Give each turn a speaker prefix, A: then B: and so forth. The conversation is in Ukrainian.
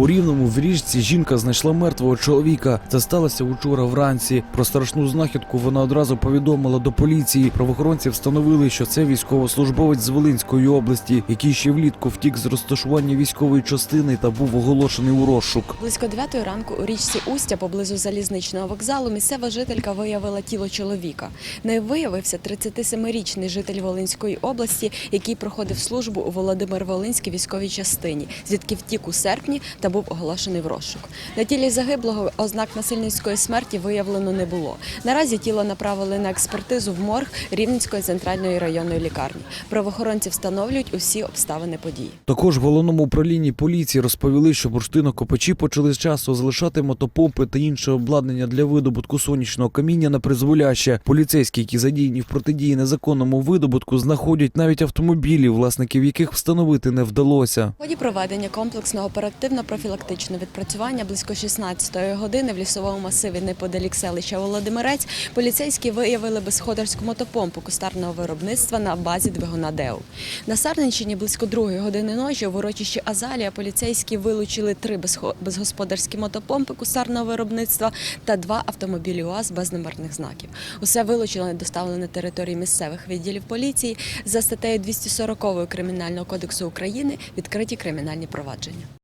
A: У рівному в річці жінка знайшла мертвого чоловіка. Це сталося учора вранці. Про страшну знахідку вона одразу повідомила до поліції. Правоохоронці встановили, що це військовослужбовець з Волинської області, який ще влітку втік з розташування військової частини та був оголошений у розшук.
B: Близько 9 ранку у річці Устя поблизу залізничного вокзалу місцева жителька виявила тіло чоловіка. Нею виявився 37-річний житель Волинської області, який проходив службу у Володимир-Волинській військовій частині, звідки втік у серпні та був оголошений в розшук. На тілі загиблого ознак насильницької смерті виявлено не було. Наразі тіло направили на експертизу в морг Рівненської центральної районної лікарні. Правоохоронці встановлюють усі обставини події.
A: Також в головному управлінні поліції розповіли, що бурштинокопачі почали з часу залишати мотопомпи та інше обладнання для видобутку сонячного каміння на призволяще. Поліцейські, які задіяні в протидії незаконному видобутку, знаходять навіть автомобілі, власників яких встановити не вдалося.
B: В ході проведення комплексного оперативно-профілактичного відпрацювання близько 16-ї години в лісовому масиві неподалік селища Володимирець поліцейські виявили безходарську мотопомпу кустарного виробництва на базі двигуна ДЕУ. На Сарненщині близько 2 години ночі в урочищі Азалія поліцейські вилучили три безгосподарські мотопомпи кустарного виробництва та два автомобілі УАЗ без номерних знаків. Усе вилучено і доставлено на території місцевих відділів поліції за статтею 240 Кримінального кодексу України відкриті кримінальні провадження.